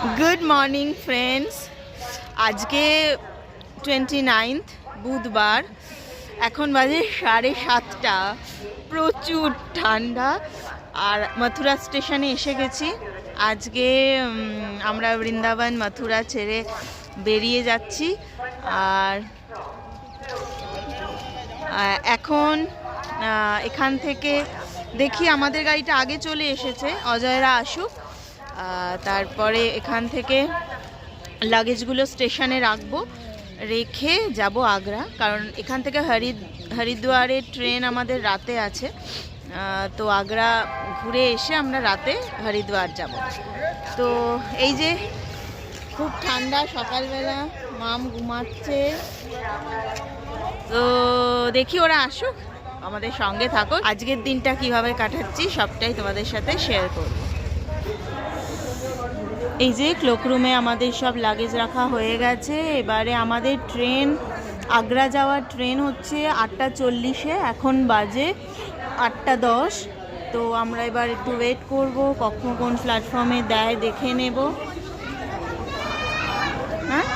Good morning friends আজকে twenty ninth বুধবার। এখন বাজে সাড়ে সাতটা। প্রচুর ঠান্ডা। আর মথুরা স্টেশনে এসে গেছি। আজকে আমরা বৃন্দাবন, মথুরা ছেড়ে বেরিয়ে যাচ্ছি। আর এখন এখান থেকে দেখি আমাদের গাড়িটা আগে চলে এসেছে, অজয়রা আসুক। তারপরে এখান থেকে লাগেজগুলো স্টেশনে রাখব, রেখে যাব আগ্রা। কারণ এখান থেকে হরি হরিদ্বারের ট্রেন আমাদের রাতে আছে। তো আগ্রা ঘুরে এসে আমরা রাতে হরিদ্বার যাব। তো এই যে খুব ঠান্ডা সকালবেলা, মাম ঘুমাচ্ছে। তো দেখি ওরা আসুক, আমাদের সঙ্গে থাকো আজকের দিনটা কীভাবে কাটাচ্ছি, সবটাই তোমাদের সাথে শেয়ার করব। এই যে ক্লোকরুমে আমাদের সব লাগেজ রাখা হয়ে গেছে। এবারে আমাদের ট্রেন আগ্রা যাওয়ার ট্রেন হচ্ছে আটটা চল্লিশে, এখন বাজে আটটা দশ। তো আমরা এবার একটু ওয়েট করব, কখন কোন প্ল্যাটফর্মে দেয় দেখে নেব। হ্যাঁ?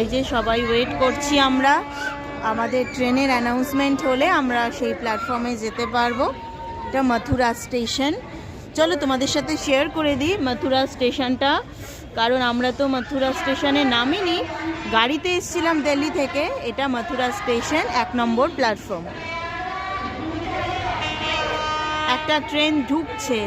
এই যে সবাই ওয়েট করছি আমরা। আমাদের ট্রেনের অ্যানাউন্সমেন্ট হলে আমরা সেই প্ল্যাটফর্মে যেতে পারব। এটা মথুরা স্টেশন চলো তোমাদের সাথে শেয়ার করে দিই মথুরা স্টেশনটা। কারণ আমরা তো মথুরা স্টেশনে নামিনি। গাড়িতে এসেছিলাম দিল্লি থেকে। এটা মথুরা স্টেশন, এক নম্বর প্ল্যাটফর্ম একটা ট্রেন ঢুকছে।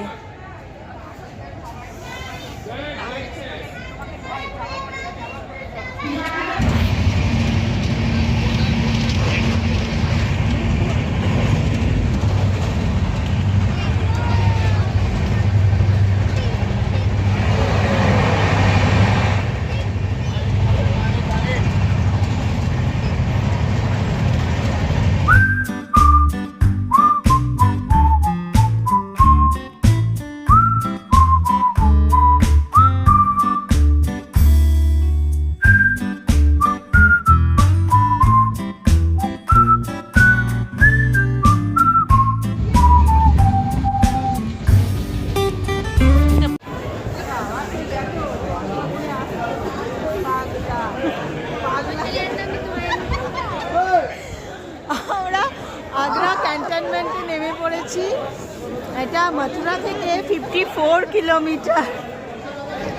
কিলোমিটার।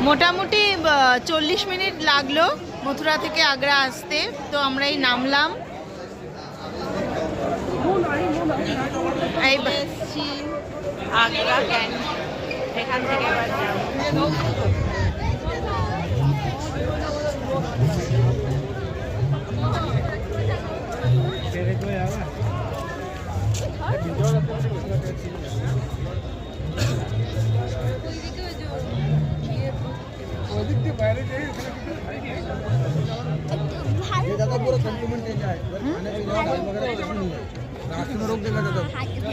মোটামুটি চল্লিশ মিনিট লাগল মথুরা থেকে আগ্রা আসতে। তো আমরা এই নামলাম আগ্রা এখান থেকে रास्ते में रोक देगा दादा।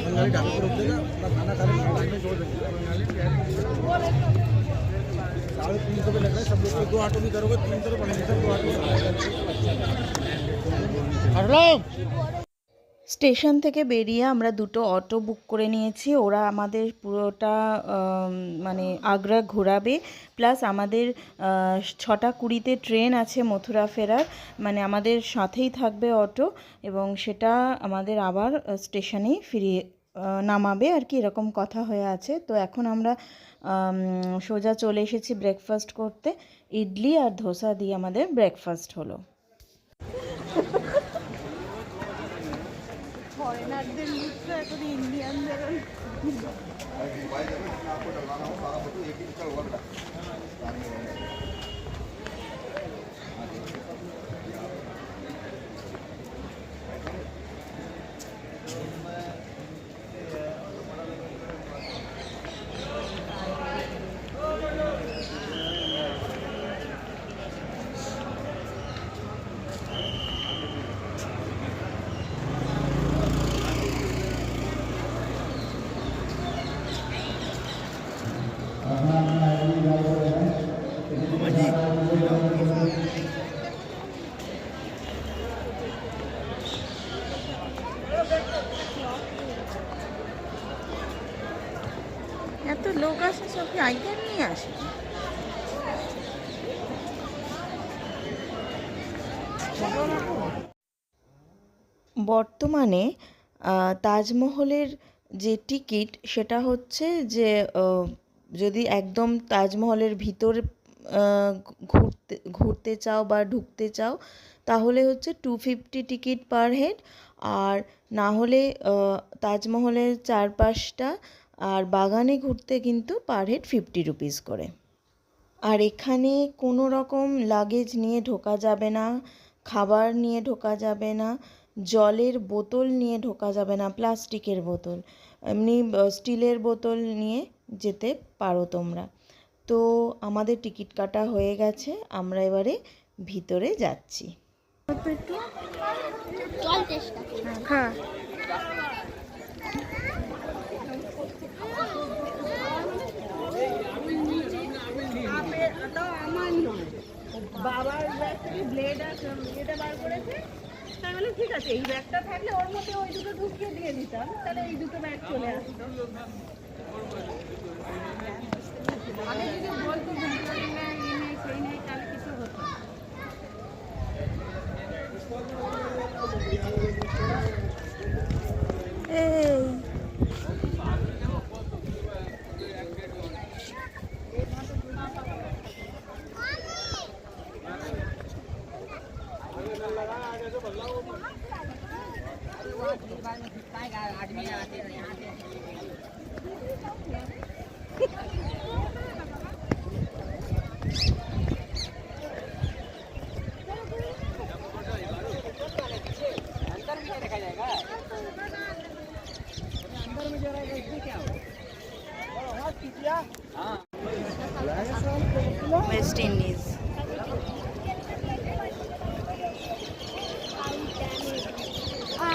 बंगाली ढाबे पे रोक देगा, अपना खाना टाइम में छोड़ देगा। साढ़े तीन सौ लग रहा है सब लोग। दो ऑटो भी करोगे, तीन सौ पड़ेंगे, सब दो ऑटो। স্টেশন থেকে বেরিয়ে আমরা দুটো অটো বুক করে নিয়েছি। ওরা আমাদের পুরোটা মানে আগ্রা ঘোরাবে। প্লাস আমাদের ছটা কুড়িতে ট্রেন আছে মথুরা ফেরার। মানে আমাদের সাথেই থাকবে অটো এবং সেটা আমাদের আবার স্টেশনেই ফিরিয়ে নামাবে। আর কি এরকম কথা হয়ে আছে। তো এখন আমরা সোজা চলে এসেছি ব্রেকফাস্ট করতে। ইডলি আর ধোসা দিয়ে আমাদের ব্রেকফাস্ট হলো। ফরেনারদের নৃত্য এখন ইন্ডিয়ানদের এত লোক আসে সব কি আইটেম নিয়ে নিয়ে আসি বর্তমানে তাজমহলের যে টিকিট সেটা হচ্ছে যে যদি একদম তাজমহলের ভিতর ঘুরতে ঘুরতে চাও বা ঢুকতে চাও, তাহলে হচ্ছে two fifty ticket per head. আর না হলে তাজমহলের চারপাশটা আর বাগানে ঘুরতে কিন্তু পার হেড ফিফটি রুপিস করে। আর এখানে কোনো রকম লাগেজ নিয়ে ঢোকা যাবে না, খাবার নিয়ে ঢোকা যাবে না জলের বোতল নিয়ে ঢোকা যাবে না প্লাস্টিকের বোতল। এমনি স্টিলের বোতল নিয়ে যেতে পারো তোমরা। তো আমাদের টিকিট কাটা হয়ে গেছে আমরা এবারে ভিতরে যাচ্ছি। হ্যাঁ। বাবার ব্যাগ থেকে ব্লেড আর এটা বার করেছে। তাই বললাম ঠিক আছে এই ব্যাগটা থাকলে ওর মধ্যে ওই দুটো ঢুকিয়ে দিয়ে দিতাম তাহলে এই দুটো ব্যাগ চলে আসতো। আমি যদি বলতো ভেতরে নেই এই নেই সেই নেই তাহলে কিছু হতো না। ওয়েস্ট ইন্ডিজ আমরা বাইরে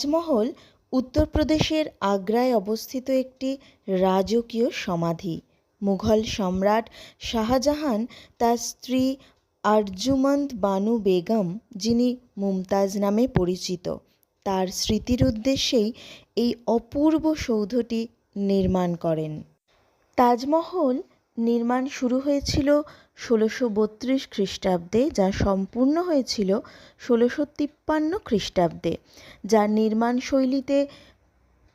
তাজমহল উত্তরপ্রদেশের আগ্রায় অবস্থিত একটি রাজকীয় সমাধি। মুঘল সম্রাট শাহজাহান তার স্ত্রী আরজুমন্দ বানু বেগম, যিনি মুমতাজ নামে পরিচিত, তার স্মৃতির উদ্দেশ্যেই এই অপূর্ব সৌধটি নির্মাণ করেন। তাজমহল নির্মাণ শুরু হয়েছিল ষোলোশো বত্রিশ খ্রিস্টাব্দে, যা সম্পূর্ণ হয়েছিল ষোলোশো তিপ্পান্ন খ্রিস্টাব্দে, যার নির্মাণ শৈলীতে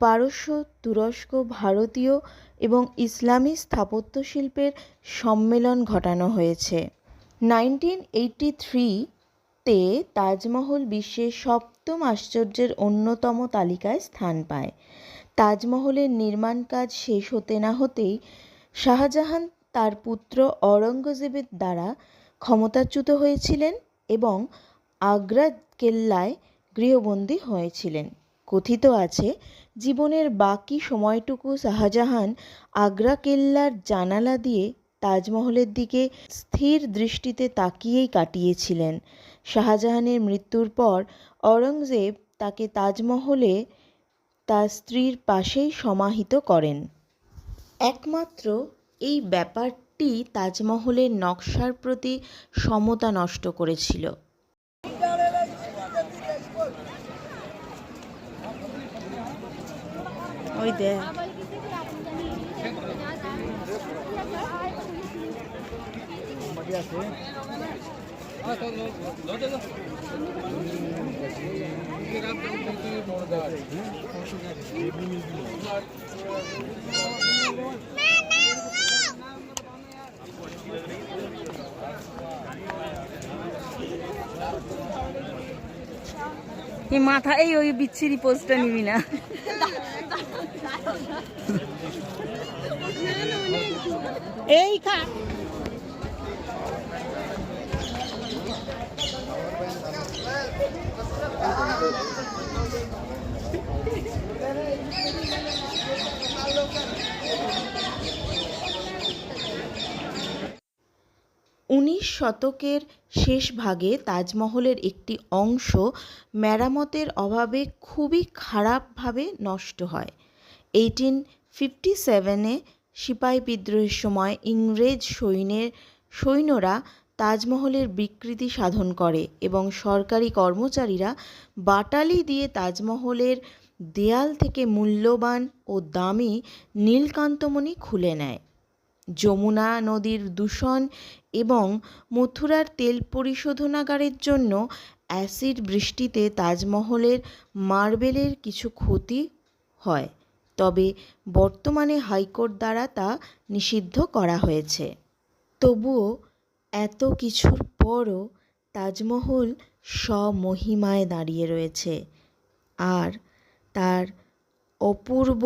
পারস্য, তুরস্ক, ভারতীয় এবং ইসলামী স্থাপত্য শিল্পের সম্মেলন ঘটানো হয়েছে। নাইনটিন এইটি থ্রিতে তাজমহল বিশ্বের সপ্তম আশ্চর্যের অন্যতম তালিকায় স্থান পায়। তাজমহলের নির্মাণ কাজ শেষ হতে না হতেই শাহজাহান তার পুত্র অরঙ্গজেবের দ্বারা ক্ষমতাচ্যুত হয়েছিলেন এবং আগ্রা কেল্লায় গৃহবন্দী হয়েছিলেন। কথিত আছে, জীবনের বাকি সময়টুকু শাহজাহান আগ্রা কেল্লার জানালা দিয়ে তাজমহলের দিকে স্থির দৃষ্টিতে তাকিয়েই কাটিয়েছিলেন। শাহজাহানের মৃত্যুর পর অরঙ্গজেব তাকে তাজমহলে তার স্ত্রীর পাশেই সমাহিত করেন। একমাত্র এই ব্যাপারটি তাজমহলের নকশার প্রতি সমতা নষ্ট করেছিল। এই মাথা এই ওই বিচ্ছিরি পোস্টটা নিবি না। এই খা। শতকের শেষ ভাগে তাজমহলের একটি অংশ মেরামতের অভাবে খুবই খারাপভাবে নষ্ট হয়। এইটিন ফিফটি সেভেনে সিপাহী বিদ্রোহের সময় ইংরেজ সৈন্যের, সৈন্যরা তাজমহলের বিকৃতি সাধন করে এবং সরকারি কর্মচারীরা বাটালি দিয়ে তাজমহলের দেয়াল থেকে মূল্যবান ও দামি নীলকান্তমণি খুলে নেয়। যমুনা নদীর দূষণ এবং মথুরার তেল পরিশোধনাগারের জন্য অ্যাসিড বৃষ্টিতে তাজমহলের মার্বেলের কিছু ক্ষতি হয়। তবে বর্তমানে হাইকোর্ট দ্বারা তা নিষিদ্ধ করা হয়েছে। তবুও এত কিছুর পরও তাজমহল স্বমহিমায় দাঁড়িয়ে রয়েছে। আর তার অপূর্ব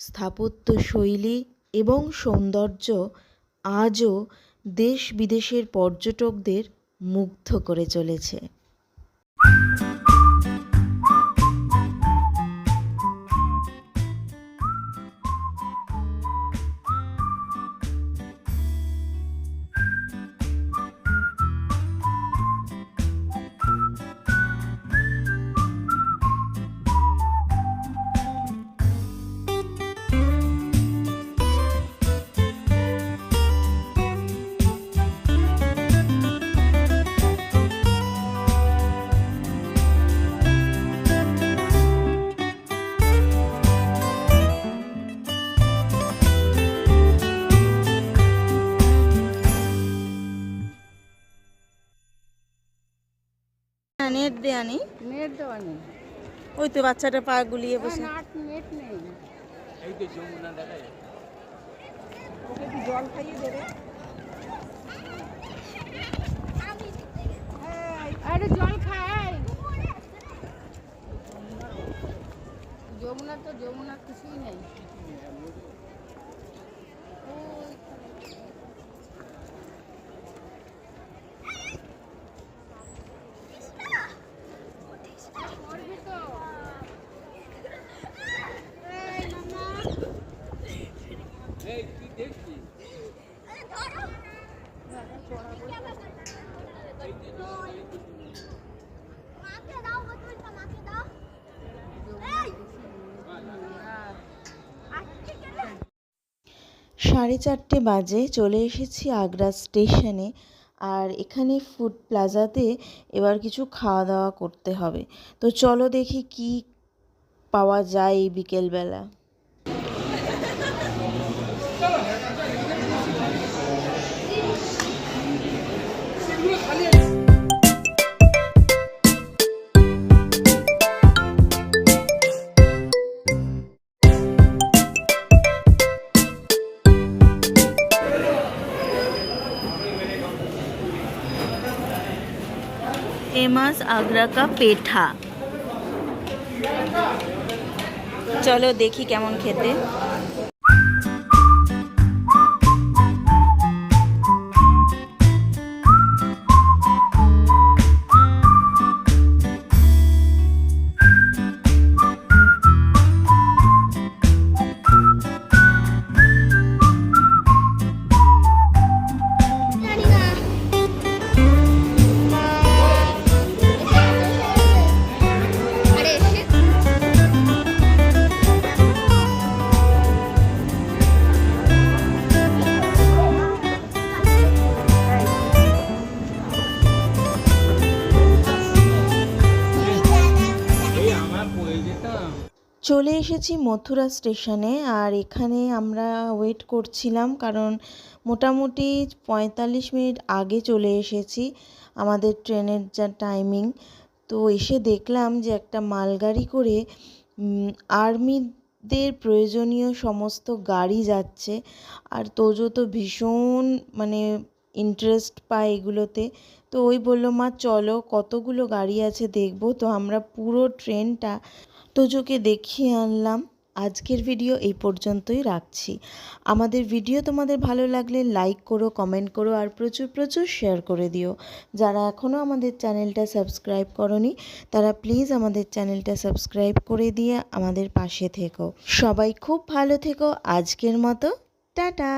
স্থাপত্যশৈলী এবং সৌন্দর্য আজও দেশ বিদেশের পর্যটকদের মুগ্ধ করে চলেছে। নেট দেয়া নেই। নেট দেওয়া নেই। ওই তো বাচ্চাটা পা গুলিয়ে বসে। নাট নেট নেই। ওকে একটু জল খাইয়ে দেবে আরে জল খাই যমুনা তো যমুনা কিছুই নেই। সাড়ে চারটে বাজে চলে এসেছি আগ্রা স্টেশনে আর এখানে ফুড প্লাজাতে এবার কিছু খাওয়া দাওয়া করতে হবে। তো চলো দেখি কি পাওয়া যায় এই বিকেলবেলা। খালি आगरा का पेठा চলো দেখি কেমন খেতে চলে এসেছি মথুরা স্টেশনে, আর এখানে আমরা ওয়েট করছিলাম কারণ মোটামুটি পঁয়তাল্লিশ মিনিট আগে চলে এসেছি আমাদের ট্রেনের যা টাইমিং তো এসে দেখলাম যে একটা মালগাড়ি করে আর্মিদের প্রয়োজনীয় সমস্ত গাড়ি যাচ্ছে, আর তোজো তো ভীষণ মানে ইন্টারেস্ট পায় এগুলোতে। তো ওই বলল, মা, চলো কতগুলো গাড়ি আছে দেখব। তো আমরা পুরো ট্রেনটা তোজোকে দেখিয়ে আনলাম। আজকের ভিডিও এই পর্যন্তই রাখছি। আমাদের ভিডিও তোমাদের ভালো লাগলে লাইক করো কমেন্ট করো আর প্রচুর প্রচুর শেয়ার করে দিও। যারা এখনও আমাদের চ্যানেলটা সাবস্ক্রাইব করনি, তারা প্লিজ আমাদের চ্যানেলটা সাবস্ক্রাইব করে দিয়ে আমাদের পাশে থেকো। সবাই খুব ভালো থেকো। আজকের মতো, টাটা!